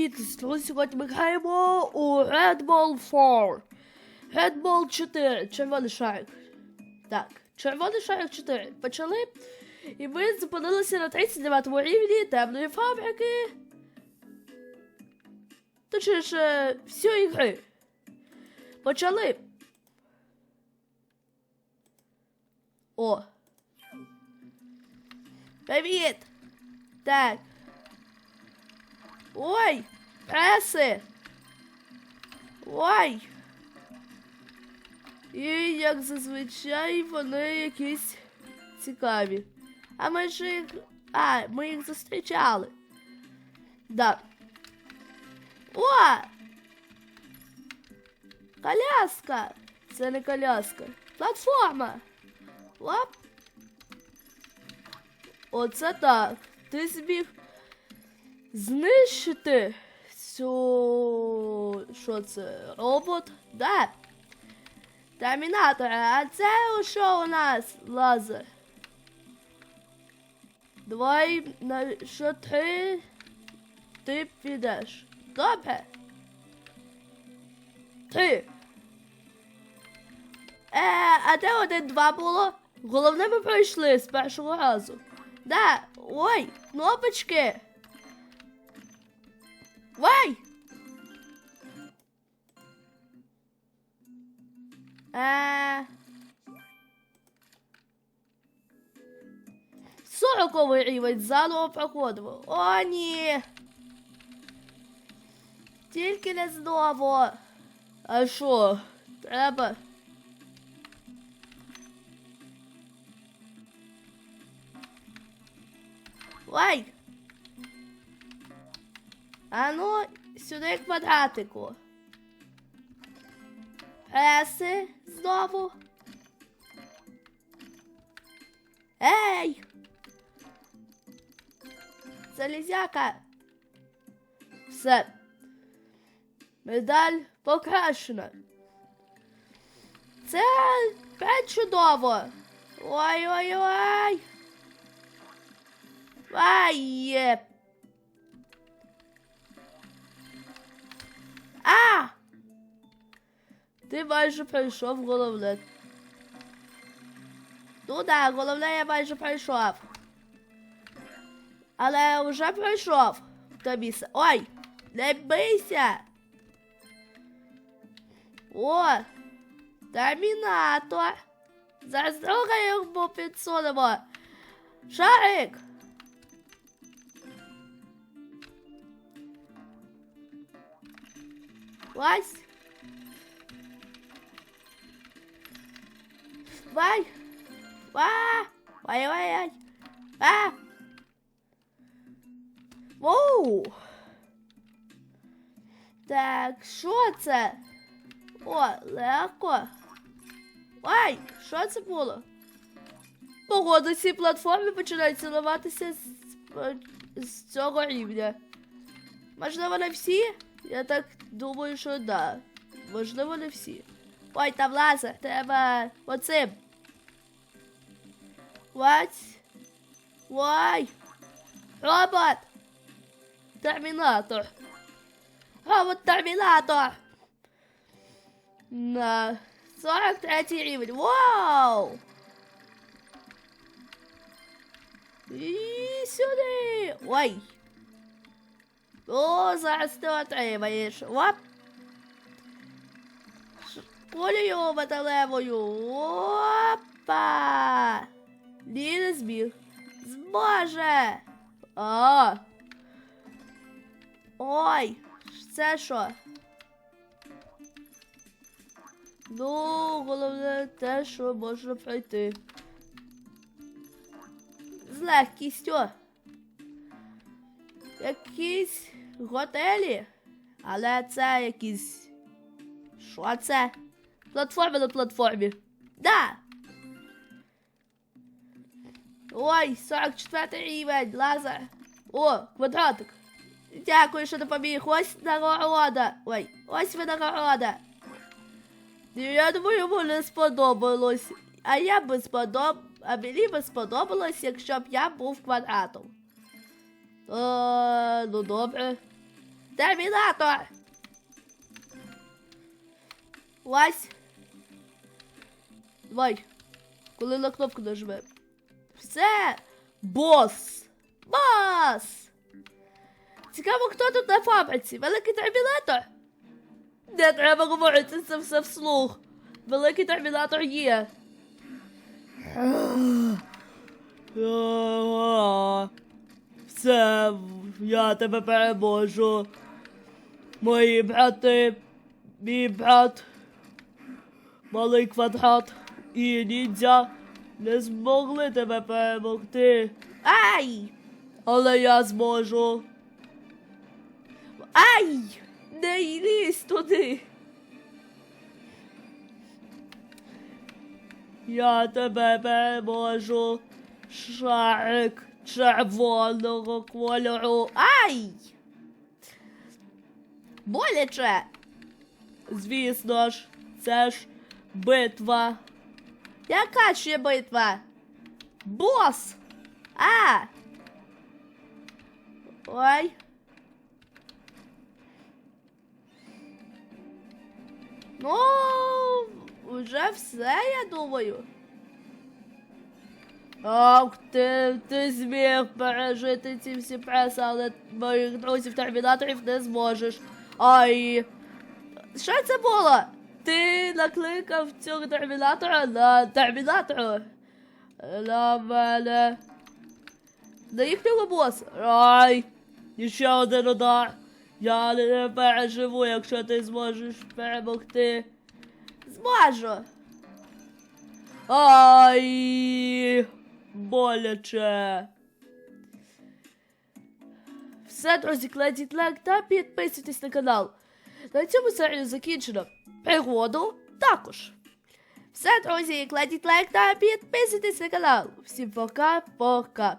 Привіт! Сьогодні ми граємо у Red Ball 4. Red Ball 4. Червоний шарик. Так, червоний шарик 4. Почали. І ми зупинилися на 39 рівні темної фабрики. Точніше, всієї гри. Почали. О. Привіт! Так. Ой! Преси! Ой! І як зазвичай вони якісь цікаві. А ми ж їх. А, ми їх зустрічали. Да. О! Коляска! Це не коляска. Платформа. Оп. Оце так. Ти зміг знищити цю. Що це? Робот? Да. Термінатор, а це що у нас лазер? Давай на що три ти підеш. Добре. Три. Е, а де один-два було? Головне, ми пройшли з першого разу. Да. Ой, кнопочки. Ой! Е... Сороковий рівень заново проходимо. О, ні. Тільки не знову. А що? Треба. Ой! А ну, сюди квадратику. Преси знову. Ей! Залізяка. Все. Медаль покращена. Це чудово. Ой-ой-ой. Ай! А! Ти майже пройшов головне. Ну да, головне я майже пройшов. Але вже пройшов. Тобі с... Ой! Не бийся! О! Термінатор! Зараз друга його підсунемо. Шарик! Ось. Вай. Ва. Вай, вай, вай. А. Воу. Так, що це? О, легко. Ай, що це було? Погоду, ці платформи починають цілуватися з, з цього рівня. Можливо, не всі? Я так думаю, що да. Можливо, не всі. Ой, там лазер, треба оцим. Ось. Ой. Робот. Термінатор. Робот Термінатор. На 43 рівень. Вау! І сюди. Ой. О, зараз ти отримаєш. Оп. Кулею металевою. Опа. Ні, не зміг. Зможе. А. Ой, це що? Ну, головне те, що можна пройти. З легкістю. Якісь готелі. Але це якісь. Що це? Платформа на платформі. Да. Ой, 44 рівень, лазер. О, квадратик. Дякую, що допоміг. Ось нагорода. Ой, ось винагорода. Я думаю, йому не сподобалось. А я би сподоб... А мені би сподобалось, якщо б я був квадратом. Е, ну добре. Термінатор! Ось. Давай. Коли на кнопку нажмемо. Все! Бос! Бос! Цікаво, хто тут на фабриці? Великий термінатор? Не треба говорити це все вслух. Великий термінатор є. Все, я тебе переможу. Мої брати, мій брат, малий квадрат і ніндзя не змогли тебе перемогти. Ай! Але я зможу. Ай! Не лізь туди. Я тебе переможу. Шарик червоного кольору. Ай! Боляче. Звісно ж, це ж битва. Яка ще битва? Бос! А! Ой. Ну, вже все, я думаю. Ах, ти, ти зміг пережити ці всі преси, але моїх друзів термінаторів не зможеш. Ай. Що це було? Ти накликав цього термінатора на термінатора. На мене. На їхнього боса. Ай. Ще один удар. Я не переживу, якщо ти зможеш перемогти. Зможу. Ай, боляче. Все, друзі, кладіть лайк та підписуйтесь на канал. На цьому серію закінчено. Пригоду також. Все, друзі, кладіть лайк та підписуйтесь на канал. Всім пока-пока.